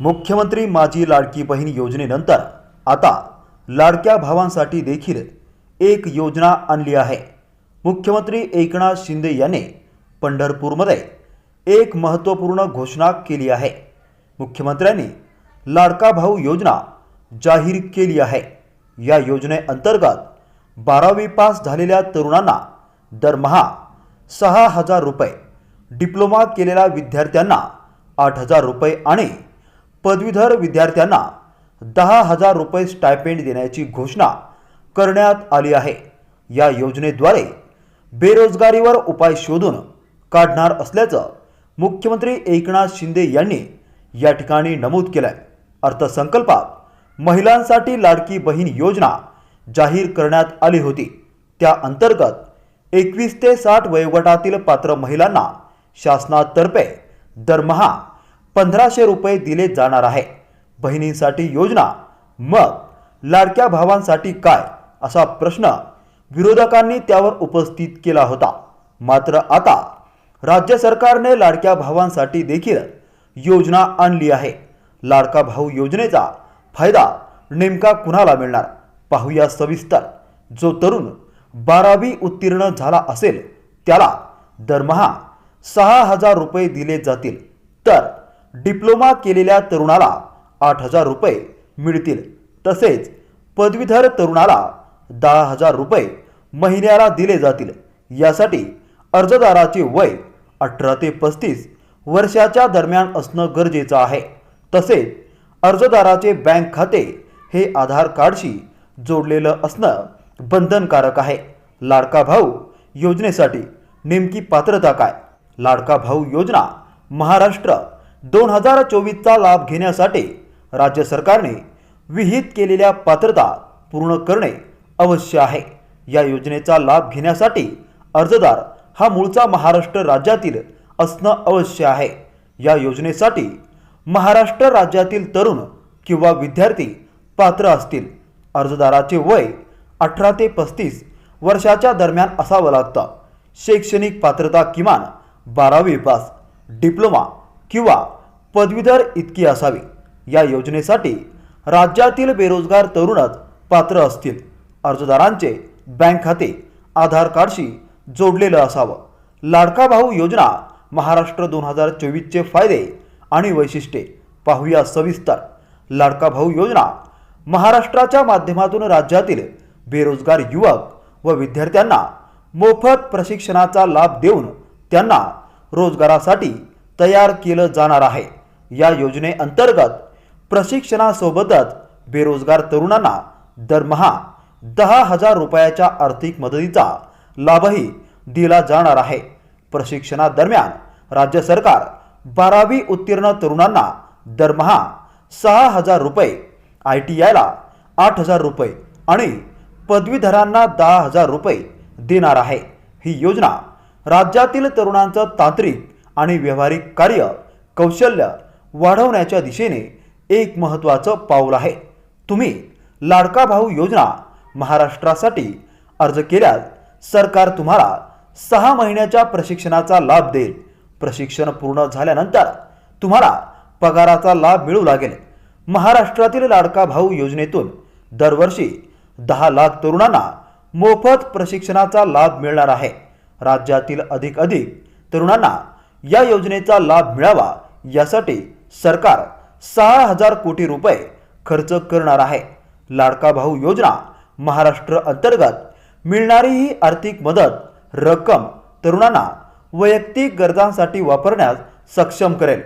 मुख्यमंत्री माझी लाडकी बहीण योजनेनंतर आता लाडक्या भावांसाठी देखील एक योजना आणली आहे. मुख्यमंत्री एकनाथ शिंदे यांनी पंढरपूरमध्ये एक महत्त्वपूर्ण घोषणा केली आहे. मुख्यमंत्र्यांनी लाडका भाऊ योजना जाहीर केली आहे. या योजनेअंतर्गत बारावी पास झालेल्या तरुणांना दरमहा सहा हजार रुपये डिप्लोमा केलेल्या विद्यार्थ्यांना आठ हजार रुपये आणि पदवीधर विद्यार्थ्यांना दहा हजार रुपये स्टायपेंड देण्याची घोषणा करण्यात आली आहे. या योजनेद्वारे बेरोजगारीवर उपाय शोधून काढणार असल्याचं मुख्यमंत्री एकनाथ शिंदे यांनी या ठिकाणी नमूद केलंय. अर्थसंकल्पात महिलांसाठी लाडकी बहीण योजना जाहीर करण्यात आली होती. त्या अंतर्गत एकवीस ते साठ वयोगटातील पात्र महिलांना शासनातर्फे दरमहा पंधराशे रुपये दिले जाणार आहे. बहिणींसाठी योजना मग लाडक्या भावांसाठी काय? असा प्रश्न विरोधकांनी त्यावर उपस्थित केला होता. मात्र आता राज्य सरकारने लाडक्या भावांसाठी देखील योजना आणली आहे. लाडका भाऊ योजनेचा फायदा नेमका कुणाला मिळणार? पाहूया सविस्तर. जो तरुण बारावी उत्तीर्ण झाला असेल त्याला दरमहा सहा हजार रुपये दिले जातील. तर डिप्लोमा केलेल्या तरुणाला आठ हजार रुपये मिळतील. तसेच पदवीधर तरुणाला दहा हजार रुपये महिन्याला दिले जातील. यासाठी अर्जदाराचे वय अठरा ते पस्तीस वर्षाच्या दरम्यान असणं गरजेचं आहे. तसेच अर्जदाराचे बँक खाते हे आधार कार्डशी जोडलेलं असणं बंधनकारक आहे. लाडका भाऊ योजनेसाठी नेमकी पात्रता काय? लाडका भाऊ योजना महाराष्ट्र दोन हजार चोवीसचा लाभ घेण्यासाठी राज्य सरकारने विहित केलेल्या पात्रता पूर्ण करणे अवश्य आहे. या योजनेचा लाभ घेण्यासाठी अर्जदार हा मूळचा महाराष्ट्र राज्यातील असणं अवश्य आहे. या योजनेसाठी महाराष्ट्र राज्यातील तरुण किंवा विद्यार्थी पात्र असतील. अर्जदाराचे वय अठरा ते पस्तीस वर्षाच्या दरम्यान असावं लागतं. शैक्षणिक पात्रता किमान बारावी पास डिप्लोमा किंवा पदवीधर इतकी असावी. या योजनेसाठी राज्यातील बेरोजगार तरुणच पात्र असतील. अर्जदारांचे बँक खाते आधार कार्डशी जोडलेलं असावं. लाडका भाऊ योजना महाराष्ट्र दोन हजार चोवीसचे फायदे आणि वैशिष्ट्ये. पाहूया सविस्तर. लाडका भाऊ योजना महाराष्ट्राच्या माध्यमातून राज्यातील बेरोजगार युवक व विद्यार्थ्यांना मोफत प्रशिक्षणाचा लाभ देऊन त्यांना रोजगारासाठी तयार केलं जाणार आहे. या योजनेअंतर्गत प्रशिक्षणासोबतच बेरोजगार तरुणांना दरमहा दहा हजार रुपयाच्या आर्थिक मदतीचा लाभही दिला जाणार आहे. प्रशिक्षणादरम्यान राज्य सरकार बारावी उत्तीर्ण तरुणांना दरमहा सहा हजार रुपये आय टी आयला आठ हजार रुपये आणि पदवीधरांना दहा हजार रुपये देणार आहे. ही योजना राज्यातील तरुणांचं तांत्रिक आणि व्यावहारिक कार्य कौशल्य वाढवण्याच्या दिशेने एक महत्त्वाचं पाऊल आहे. तुम्ही लाडका भाऊ योजना महाराष्ट्रासाठी अर्ज केल्यास सरकार तुम्हाला सहा महिन्याच्या प्रशिक्षणाचा लाभ देईल. प्रशिक्षण पूर्ण झाल्यानंतर तुम्हाला पगाराचा लाभ मिळू लागेल. महाराष्ट्रातील लाडका भाऊ योजनेतून दरवर्षी दहा लाख तरुणांना मोफत प्रशिक्षणाचा लाभ मिळणार आहे. राज्यातील अधिक अधिक तरुणांना या योजनेचा लाभ मिळावा यासाठी सरकार सहा हजार कोटी रुपये खर्च करणार आहे. लाडका भाऊ योजना महाराष्ट्र अंतर्गत मिळणारी ही आर्थिक मदत रक्कम तरुणांना वैयक्तिक गरजांसाठी वापरण्यास सक्षम करेल.